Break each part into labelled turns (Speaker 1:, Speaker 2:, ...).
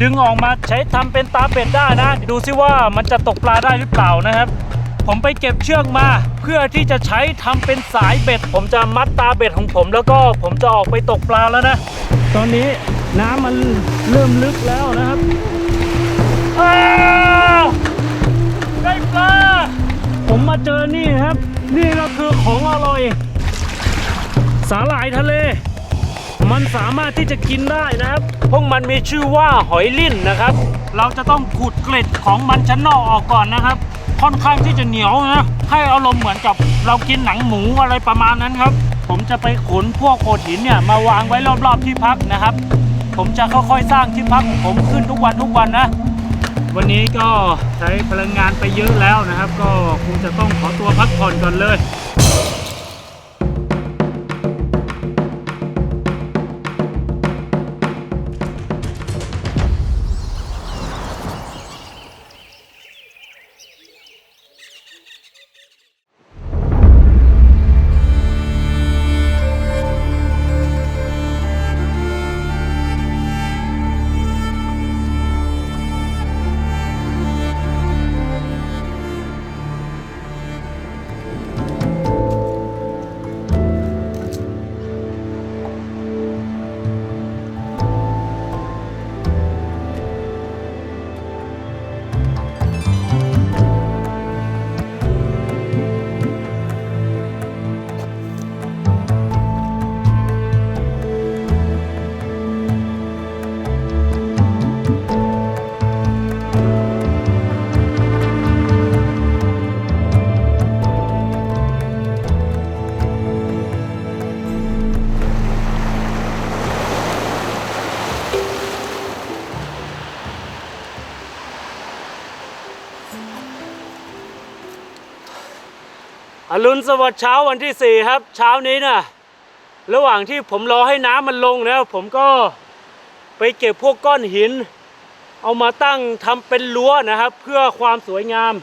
Speaker 1: ดึงออกมาใช้ทำเป็นตาเป็ดได้นะดูซิว่ามันจะตกปลาได้หรือเปล่านะครับ ผมไปเก็บเชือกมา เพื่อที่จะใช้ทำเป็นสายเบ็ด ผมจะมัดตาเบ็ดของผม แล้วก็ผมจะออกไปตกปลาแล้วนะ ตอนนี้น้ำมันเริ่มลึกแล้วนะครับอ้าวได้ปลาผมมาเจอนี่ครับ นี่ก็คือของอร่อย สาหร่ายทะเล มันสามารถที่จะกินได้นะครับ พวกมันมีชื่อว่าหอยลิ่นนะครับ เราจะต้องขูดเกล็ดของมันชั้นนอกออกก่อนนะครับ ค่อนข้างที่จะเหนียวนะ ให้อารมณ์เหมือนกับเรากินหนังหมูอะไรประมาณนั้นครับ ผมจะไปขนพวกโขดหินเนี่ยมาวางไว้รอบๆที่พักนะครับ ผมจะค่อยๆสร้างที่พักของผมขึ้นทุกวันทุกวันนะ วันนี้ก็ใช้พลังงานไปเยอะแล้วนะครับ ก็คงจะต้องขอตัวพักผ่อนก่อนเลย อรุณสวัสดิ์เช้าวันที่ 4 ครับ เช้านี้นะระหว่างที่ผมรอให้น้ำมันลงนะผมก็ไปเก็บพวกก้อนหิน เอามาตั้งทำเป็นรั้วนะครับ เพื่อความสวยงาม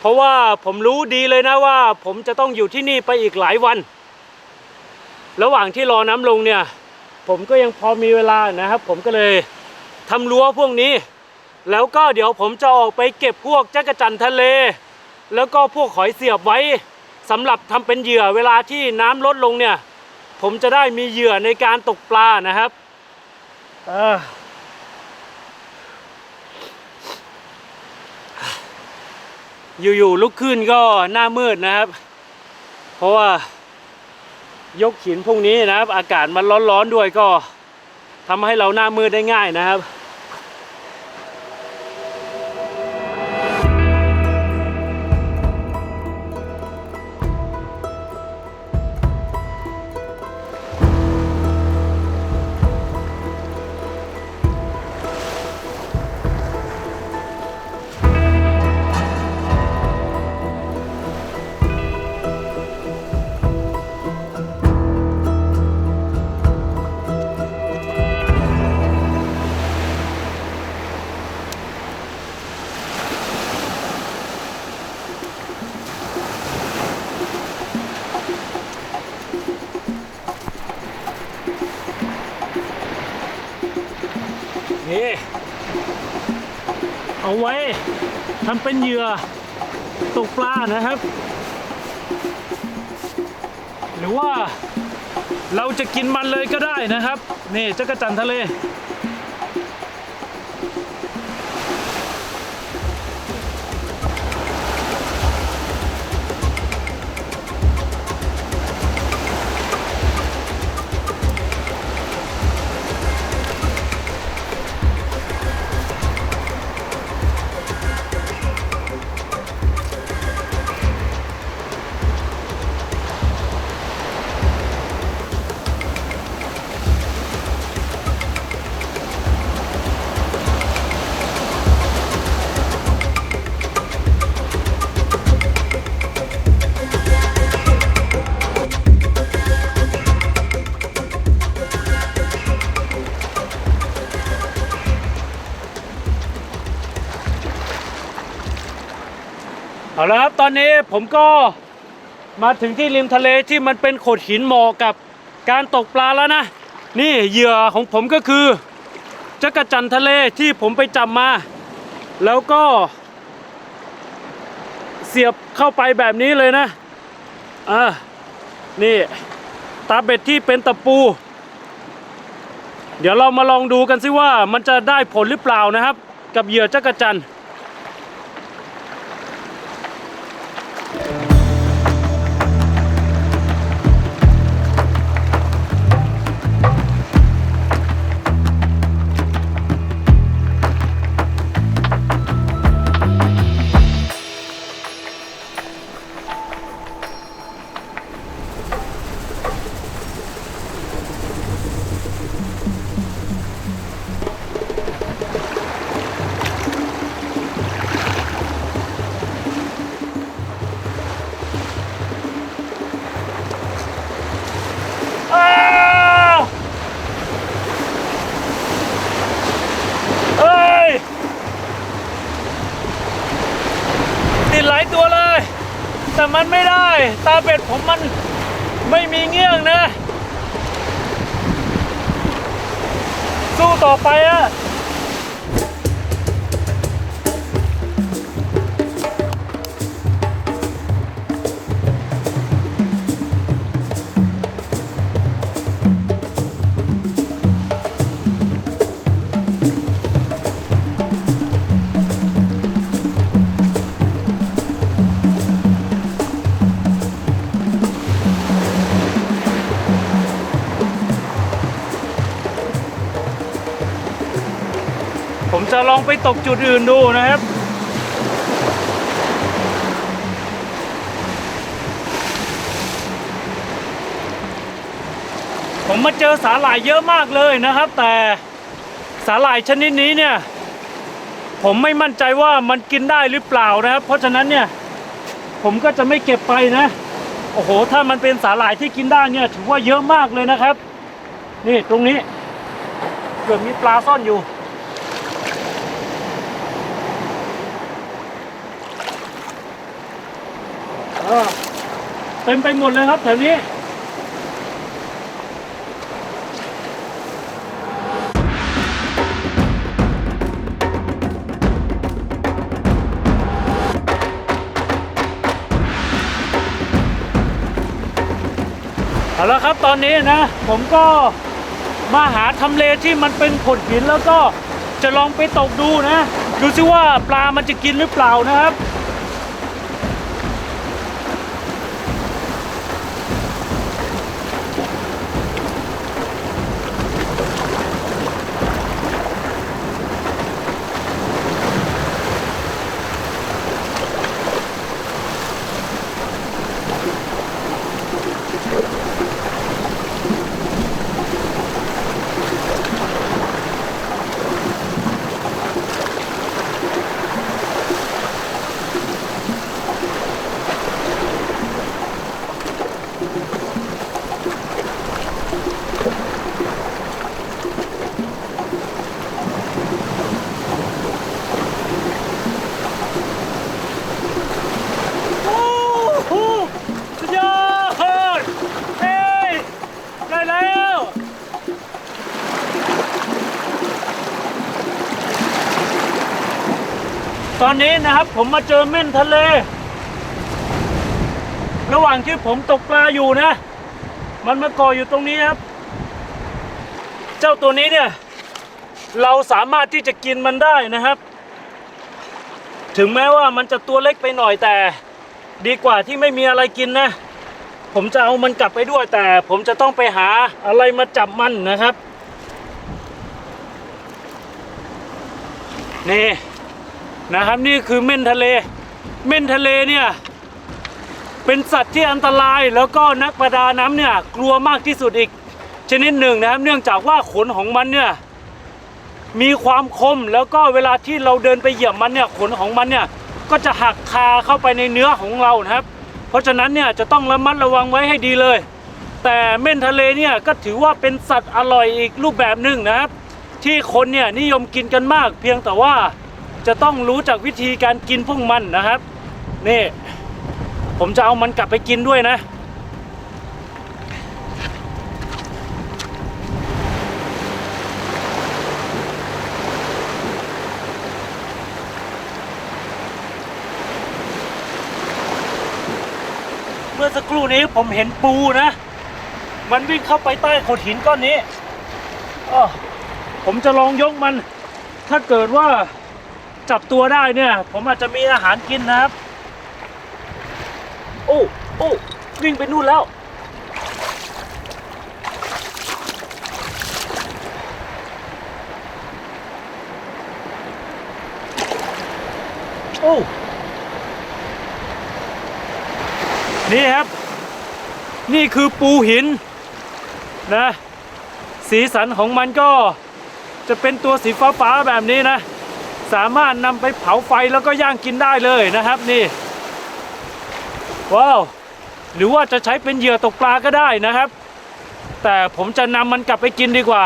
Speaker 1: เพราะว่าผมรู้ดีเลยนะว่า ผมจะต้องอยู่ที่นี่ไปอีกหลายวัน ระหว่างที่รอน้ำลงเนี่ย ผมก็ยังพอมีเวลานะครับ ผมก็เลยทำรั้วพวกนี้ แล้วก็เดี๋ยวผมจะออกไปเก็บพวกจักรจันทร์ทะเล แล้วก็พวกหอยเสียบไว้ สำหรับทำเป็นเหยื่อเวลาที่น้ำลดลงเนี่ย ผมจะได้มีเหยื่อในการตกปลานะครับเอออยู่ๆลุกขึ้นก็หน้ามืดนะครับ เพราะว่ายกหินพวกนี้นะครับ อากาศมันร้อนๆด้วยก็ทำให้เราหน้ามืดได้ง่ายนะครับ นี่เอาไว้ทำเป็นเหยื่อตกปลานะครับ หรือว่าเราจะกินมันเลยก็ได้นะครับ นี่จักรจันทร์ทะเล เอาละครับตอนนี้ผมก็มาถึงที่ริมทะเลที่มันเป็นโขดหินเหมาะกับการตกปลาแล้วนะ นี่เหยื่อของผมก็คือจักระจันทะเลที่ผมไปจับมา แล้วก็ เสียบเข้าไปแบบนี้เลยนะอ่านี่ตาเบ็ดที่เป็นตะปู เดี๋ยวเรามาลองดูกันสิว่ามันจะได้ผลหรือเปล่านะครับ กับเหยื่อจักระจันทร์ ไปตกจุดอื่นดูนะครับ ผมมาเจอสาหร่ายเยอะมากเลยนะครับ แต่สาหร่ายชนิดนี้เนี่ย ผมไม่มั่นใจว่ามันกินได้หรือเปล่านะครับ เพราะฉะนั้นเนี่ย ผมก็จะไม่เก็บไปนะ โอ้โห ถ้ามันเป็นสาหร่ายที่กินได้เนี่ย ถือว่าเยอะมากเลยนะครับ นี่ตรงนี้เกือบมีปลาซ่อนอยู่ เออเต็มไปหมดเลยครับแถวนี้เอาละครับตอนนี้นะ ผมก็มาหาทำเลที่มันเป็นขดหินแล้วก็จะลองไปตกดูนะ ดูซิว่าปลามันจะกินหรือเปล่านะครับ โอ้โหสุดยอดเฮ้ยได้แล้ว ต อนนี้นะครับ ผมมาเจอเม่นทะเล ระหว่างที่ผมตกปลาอยู่นะ มันมาก่ออยู่ตรงนี้ครับ เจ้าตัวนี้เนี่ย เราสามารถที่จะกินมันได้นะครับ ถึงแม้ว่ามันจะตัวเล็กไปหน่อยแต่ ดีกว่าที่ไม่มีอะไรกินนะ ผมจะเอามันกลับไปด้วยแต่ ผมจะต้องไปหาอะไรมาจับมันนะครับ นี่ นะครับนี่คือเม่นทะเล เม่นทะเลเนี่ยเป็นสัตว์ที่อันตรายแล้วก็นักประดาน้ำเนี่ยกลัวมากที่สุดอีกชนิดหนึ่งนะครับ เนื่องจากว่าขนของมันเนี่ยมีความคมแล้วก็เวลาที่เราเดินไปเหยียบมันเนี่ยขนของมันเนี่ยก็จะหักคาเข้าไปในเนื้อของเรานะครับ เพราะฉะนั้นเนี่ยจะต้องระมัดระวังไว้ให้ดีเลย แต่เม่นทะเลเนี่ยก็ถือว่าเป็นสัตว์อร่อยอีกรูปแบบหนึ่งนะครับ ที่คนเนี่ยนิยมกินกันมาก เพียงแต่ว่า จะต้องรู้จากวิธีการกินพวกมันนะครับ นี่ ผมจะเอามันกลับไปกินด้วยนะเมื่อสักครู่นี้ผมเห็นปูนะ มันวิ่งเข้าไปใต้โขดหินก้อนนี้อ๋อผมจะลองยกมัน ถ้าเกิดว่า จับตัวได้เนี่ย ผมอาจจะมีอาหารกินนะครับ โอ้โอ้วิ่งไปนู่นแล้ว โอ้นี่ครับ นี่คือปูหินนะ สีสันของมันก็จะเป็นตัวสีฟ้าๆแบบนี้นะ สามารถนำไปเผาไฟแล้วก็ย่างกินได้เลยนะครับนี่ว้าวหรือว่าจะใช้เป็นเหยื่อตกปลาก็ได้นะครับ แต่ผมจะนำมันกลับไปกินดีกว่า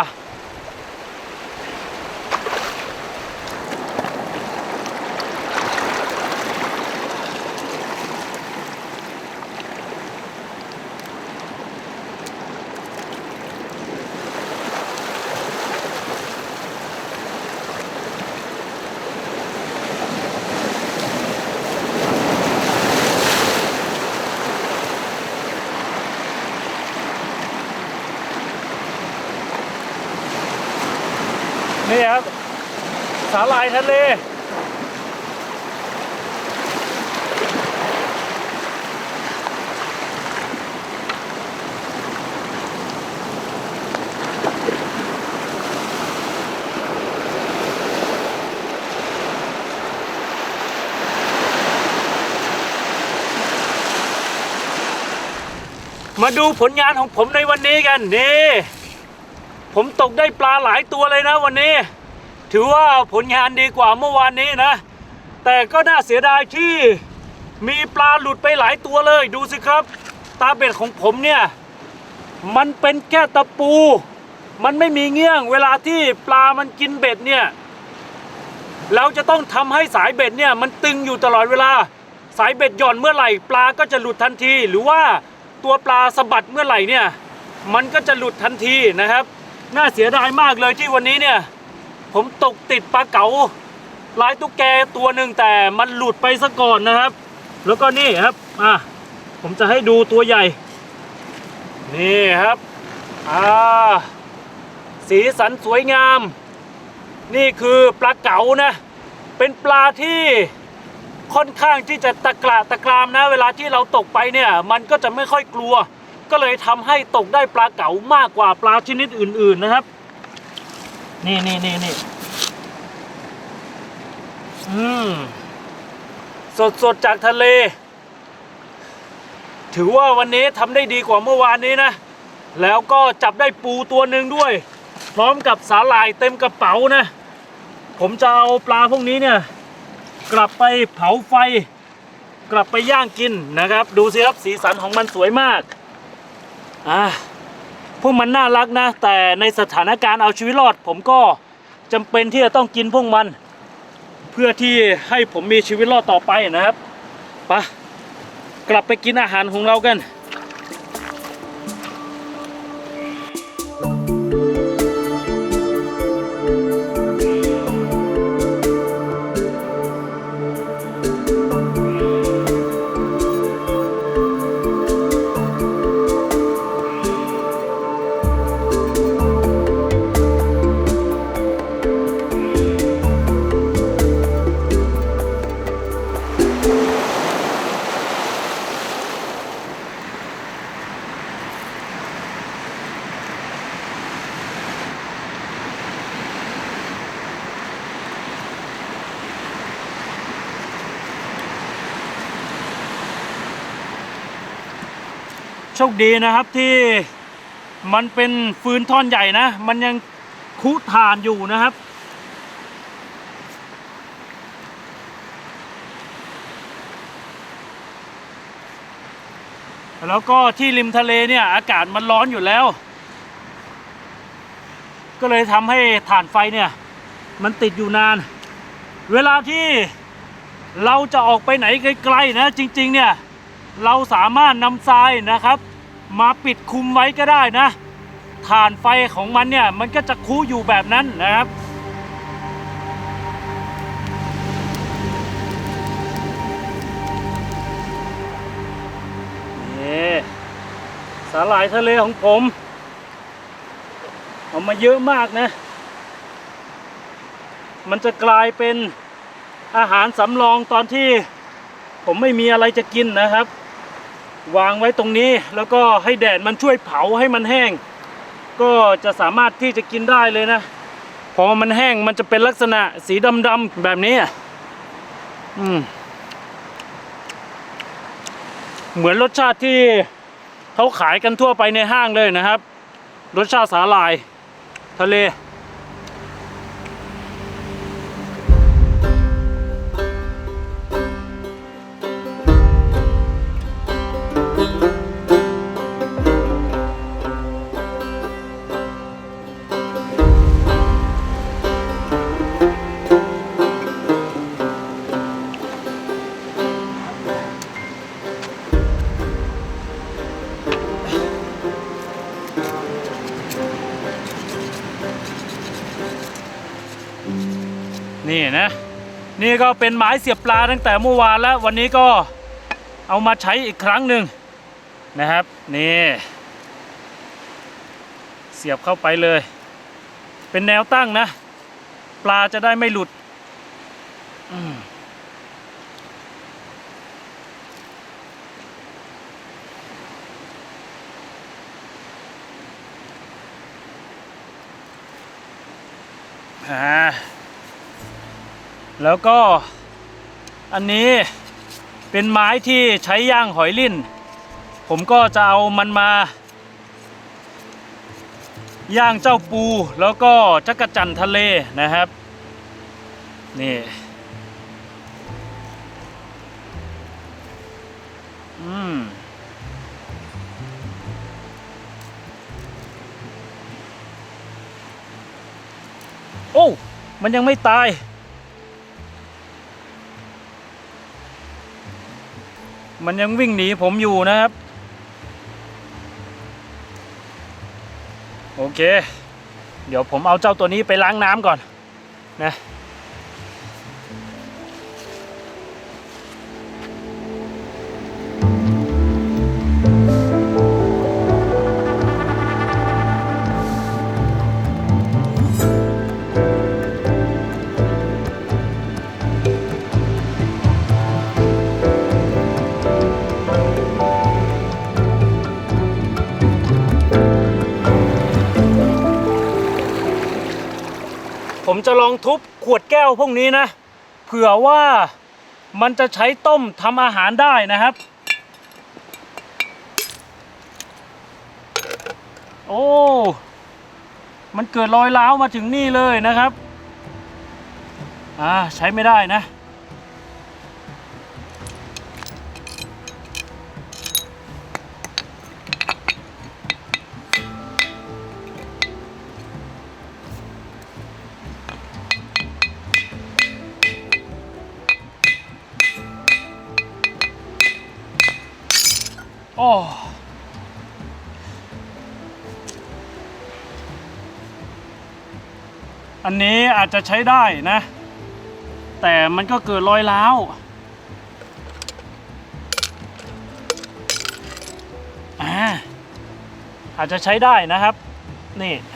Speaker 1: มาดูผลงานของผมในวันนี้กันนี่ผมตกได้ปลาหลายตัวเลยนะวันนี้ ถือว่าผลงานดีกว่าเมื่อวานนี้นะ แต่ก็น่าเสียดายที่มีปลาหลุดไปหลายตัวเลยดูสิครับ ตาเบ็ดของผมเนี่ย มันเป็นแค่ตะปู มันไม่มีเงี้ยงเวลาที่ปลามันกินเบ็ดเนี่ยเราจะต้องทำให้สายเบ็ดเนี่ยมันตึงอยู่ตลอดเวลา สายเบ็ดหย่อนเมื่อไหร่ปลาก็จะหลุดทันทีหรือว่า ตัวปลาสะบัดเมื่อไหร่เนี่ย มันก็จะหลุดทันทีนะครับ น่าเสียดายมากเลยที่วันนี้เนี่ย ผมตกติดปลาเก๋าลายตุ๊กแกตัวหนึ่งแต่มันหลุดไปซะก่อนนะครับ แล้วก็นี่ครับอะผมจะให้ดูตัวใหญ่ นี่ครับอ่าสีสันสวยงาม นี่คือปลาเก๋านะ เป็นปลาที่ ค่อนข้างที่จะตะกระตะกรามนะ เวลาที่เราตกไปเนี่ยมันก็จะไม่ค่อยกลัว ก็เลยทำให้ตกได้ปลาเก๋ามากกว่าปลาชนิดอื่น ๆนะครับ นี่นี่นี่นี่อืมสดสดจากทะเล ถือว่าวันนี้ทำได้ดีกว่าเมื่อวานนี้นะ แล้วก็จับได้ปูตัวหนึ่งด้วย พร้อมกับสาหร่ายเต็มกระเป๋านะ ผมจะเอาปลาพวกนี้เนี่ย กลับไปเผาไฟ กลับไปย่างกินนะครับ ดูสิครับสีสันของมันสวยมากอ่าพวกมันน่ารักนะ แต่ในสถานการณ์เอาชีวิตรอด ผมก็จำเป็นที่จะต้องกินพวกมัน เพื่อที่ให้ผมมีชีวิตรอดต่อไปนะครับปะกลับไปกินอาหารของเรากัน โชคดีนะครับที่มันเป็นฟืนท่อนใหญ่นะ มันยังคุทานอยู่นะครับ แล้วก็ที่ริมทะเลเนี่ยอากาศมันร้อนอยู่แล้ว ก็เลยทำให้ถ่านไฟเนี่ยมันติดอยู่นาน เวลาที่เราจะออกไปไหนไกลๆนะจริง ๆ เนี่ย เราสามารถนำทรายนะครับ มาปิดคุมไว้ก็ได้นะถ่านไฟของมันเนี่ยมันก็จะคูอยู่แบบนั้นนะครับนี่สาหร่ายทะเลของผมเอามาเยอะมากนะ มันจะกลายเป็นอาหารสำรองตอนที่ผมไม่มีอะไรจะกินนะครับ วางไว้ตรงนี้ แล้วก็ให้แดดมันช่วยเผาให้มันแห้ง ก็จะสามารถที่จะกินได้เลยนะพอมันแห้งมันจะเป็นลักษณะสีดำๆแบบนี้อะอืมเหมือนรสชาติที่เขาขายกันทั่วไปในห้างเลยนะครับ รสชาติสาหร่าย ทะเล นี่ก็เป็นไม้เสียบปลาตั้งแต่เมื่อวานแล้ววันนี้ก็เอามาใช้อีกครั้งหนึ่งนะครับนี่เสียบเข้าไปเลย เป็นแนวตั้งนะ ปลาจะได้ไม่หลุดอืมอ่า แล้วก็อันนี้เป็นไม้ที่ใช้ย่างหอยลิ่น ผมก็จะเอามันมา ย่างเจ้าปูแล้วก็จักระจันทะเลนะครับ นี่อืมโอ้ มันยังไม่ตาย มันยังวิ่งหนีผมอยู่นะครับ โอเค เดี๋ยวผมเอาเจ้าตัวนี้ไปล้างน้ำก่อนนะ จะลองทุบขวดแก้วพวกนี้นะ เผื่อว่ามันจะใช้ต้มทำอาหารได้นะครับ โอ้ มันเกิดรอยร้าวมาถึงนี่เลยนะครับ อ่า ใช้ไม่ได้นะ โอ้อันนี้อาจจะใช้ได้นะ แต่มันก็เกิดรอยร้าวอ่าอาจจะใช้ได้นะครับ นี่นี่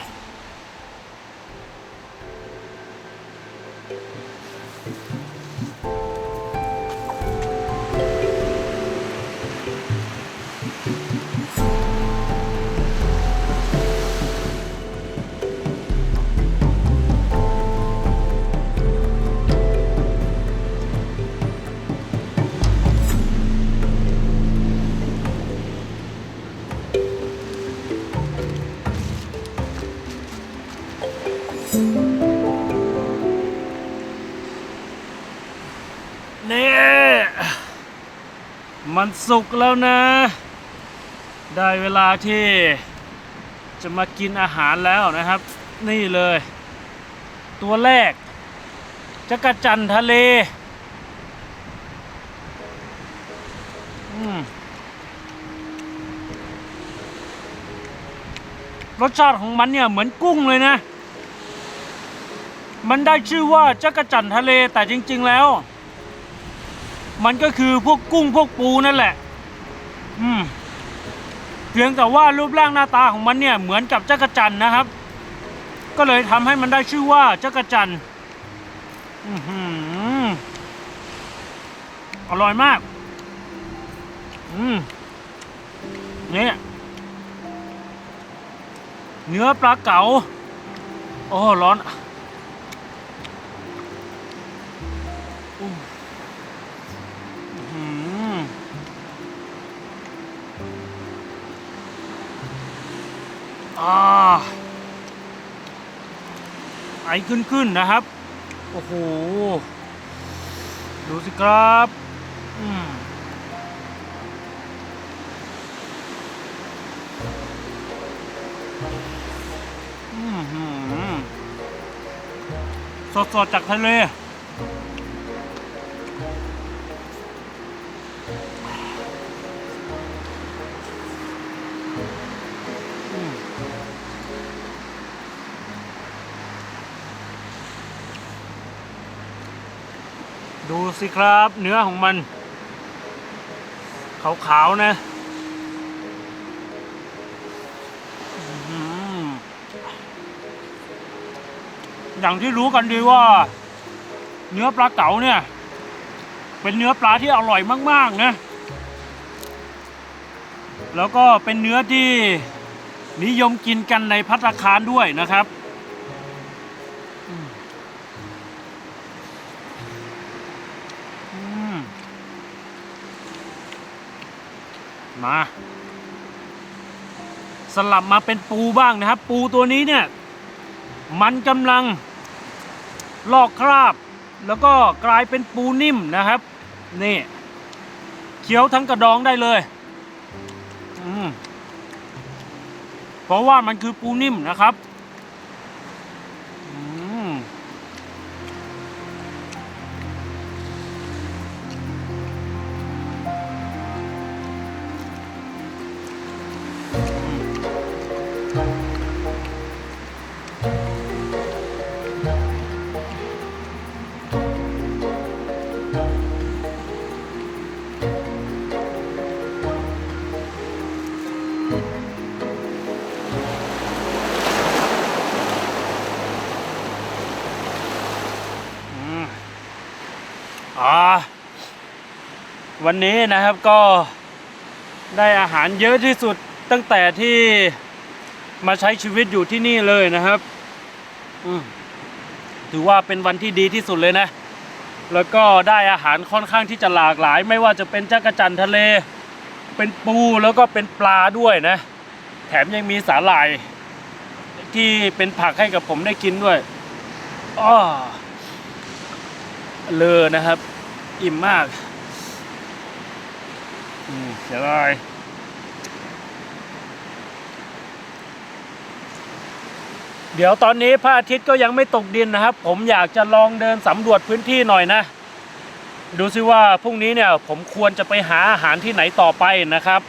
Speaker 1: มันสุกแล้วนะ ได้เวลาที่จะมากินอาหารแล้วนะครับ นี่เลย ตัวแรกจักรจันทะเลรสชาติของมันเนี่ยเหมือนกุ้งเลยนะ มันได้ชื่อว่าจักรจันทะเลแต่จริง ๆ แล้ว มันก็คือพวกกุ้งพวกปูนั่นแหละ อืมเพียงแต่ว่ารูปร่างหน้าตาของมันเนี่ยเหมือนกับจักรจันนะครับ ก็เลยทำให้มันได้ชื่อว่าจักรจันอืออร่อยมาก อืมนี่เนื้อปลาเก๋าโอ้ร้อน ไอขึ้นๆนะครับ โอ้โห ดูสิครับอืมอื้อหือสดๆจากทะเล ดูสิครับเนื้อของมัน ขาวๆนะอย่างที่รู้กันดีว่า เนื้อปลาเก๋าเนี่ย เป็นเนื้อปลาที่อร่อยมาก ๆ นะ แล้วก็เป็นเนื้อที่นิยมกินกันในพัตตาคารด้วยนะครับ มา สลับมาเป็นปูบ้างนะครับ ปูตัวนี้เนี่ย มันกำลังลอกคราบ แล้วก็กลายเป็นปูนิ่มนะครับ นี่เคี้ยวทั้งกระดองได้เลยเพราะว่ามันคือปูนิ่มนะครับ วันนี้นะครับก็ได้อาหารเยอะที่สุดตั้งแต่ที่มาใช้ชีวิตอยู่ที่นี่เลยนะครับถือว่าเป็นวันที่ดีที่สุดเลยนะ แล้วก็ได้อาหารค่อนข้างที่จะหลากหลาย ไม่ว่าจะเป็นจักระจันทร์ทะเล เป็นปูแล้วก็เป็นปลาด้วยนะ แถมยังมีสาหร่าย ที่เป็นผักให้กับผมได้กินด้วยอ้อเลอนะครับ อิ่มมาก เดี๋ยวเลยเดี๋ยวตอนนี้พระอาทิตย์ก็ยังไม่ตกดินนะครับ ผมอยากจะลองเดินสำรวจพื้นที่หน่อยนะ ดูซิว่าพรุ่งนี้เนี่ยผมควรจะไปหาอาหารที่ไหนต่อไปนะครับ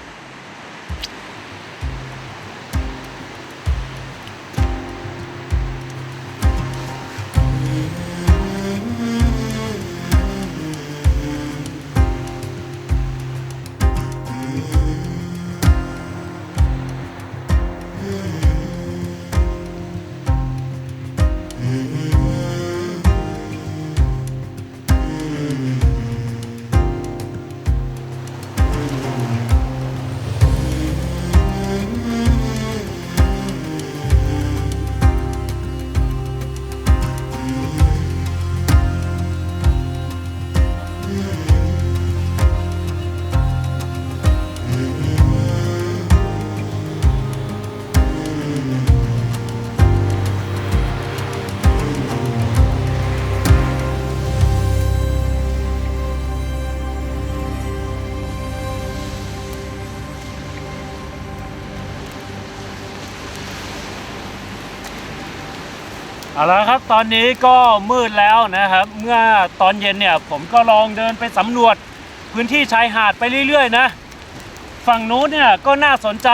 Speaker 1: เอาละครับตอนนี้ก็มืดแล้วนะครับ เมื่อตอนเย็นเนี่ยผมก็ลองเดินไปสำรวจพื้นที่ชายหาดไปเรื่อยๆนะ ฝั่งนู้นเนี่ยก็น่าสนใจ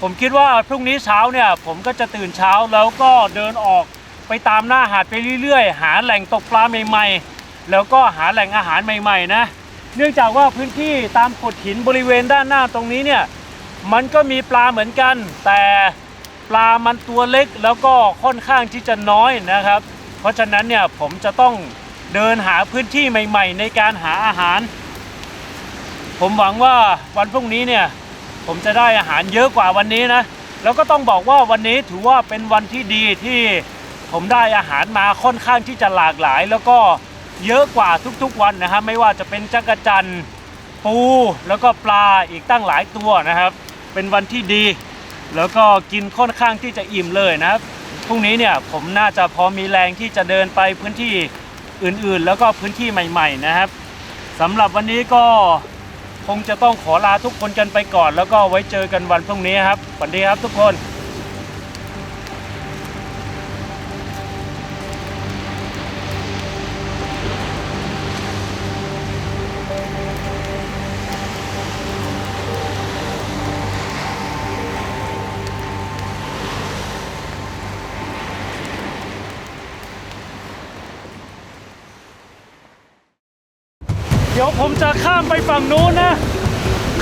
Speaker 1: ผมคิดว่าพรุ่งนี้เช้าเนี่ยผมก็จะตื่นเช้าแล้วก็เดินออกไปตามหน้าหาดไปเรื่อยๆ หาแหล่งตกปลาใหม่ๆ แล้วก็หาแหล่งอาหารใหม่ๆนะเนื่องจากว่าพื้นที่ตามโขดหินบริเวณด้านหน้าตรงนี้เนี่ยมันก็มีปลาเหมือนกัน แต่ ปลามันตัวเล็กแล้วก็ค่อนข้างที่จะน้อยนะครับ เพราะฉะนั้นเนี่ยผมจะต้องเดินหาพื้นที่ใหม่ ๆ ในการหาอาหาร ผมหวังว่าวันพรุ่งนี้เนี่ยผมจะได้อาหารเยอะกว่าวันนี้นะแล้วก็ต้องบอกว่าวันนี้ถือว่าเป็นวันที่ดีที่ผมได้อาหารมาค่อนข้างที่จะหลากหลาย แล้วก็เยอะกว่าทุกๆวันนะครับไม่ว่าจะเป็นจักรจันทร์ปูแล้วก็ปลาอีกตั้งหลายตัวนะครับ เป็นวันที่ดี แล้วก็กินค่อนข้างที่จะอิ่มเลยนะครับพรุ่งนี้เนี่ยผมน่าจะพอมีแรงที่จะเดินไปพื้นที่อื่นๆ แล้วก็พื้นที่ใหม่ ๆ นะครับสำหรับวันนี้ก็คงจะต้องขอลาทุกคนกันไปก่อน แล้วก็ไว้เจอกันวันพรุ่งนี้ครับสวัสดีครับทุกคน ไปฝั่งนู้นนะ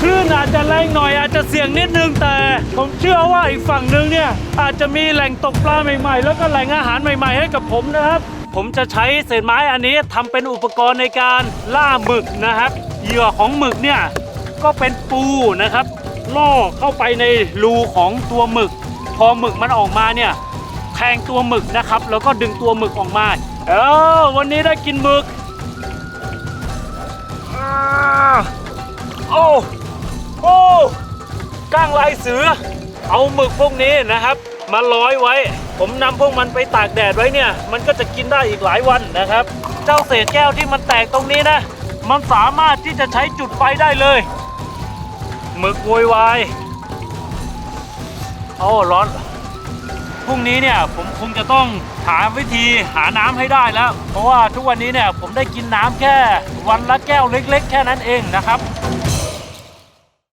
Speaker 1: คลื่นอาจจะแรงหน่อยอาจจะเสี่ยงนิดนึงแต่ ผมเชื่อว่าอีกฝั่งหนึ่งเนี่ยอาจจะมีแหล่งตกปลาใหม่ๆ แล้วก็แหล่งอาหารใหม่ ๆ ให้กับผมนะครับ ผมจะใช้เศษไม้อันนี้ทำเป็นอุปกรณ์ในการล่าหมึกนะครับ เหยื่อของหมึกเนี่ยก็เป็นปูนะครับ ล่อเข้าไปในรูของตัวหมึก พอหมึกมันออกมาเนี่ยแทงตัวหมึกนะครับ แล้วก็ดึงตัวหมึกออกมา เออวันนี้ได้กินหมึก โอ้โอ้ก้างลายเสือ เอาหมึกพวกนี้นะครับ มาร้อยไว้ ผมนำพวกมันไปตากแดดไว้เนี่ย มันก็จะกินได้อีกหลายวันนะครับ เจ้าเศษแก้วที่มันแตกตรงนี้นะ มันสามารถที่จะใช้จุดไฟได้เลยหมึกโวยวายโอ้ร้อน พรุ่งนี้เนี่ยผมคงจะต้องหาวิธีหาน้ำให้ได้แล้ว เพราะว่าทุกวันนี้เนี่ยผมได้กินน้ำแค่วันละแก้วเล็ก ๆ แค่นั้นเองนะครับ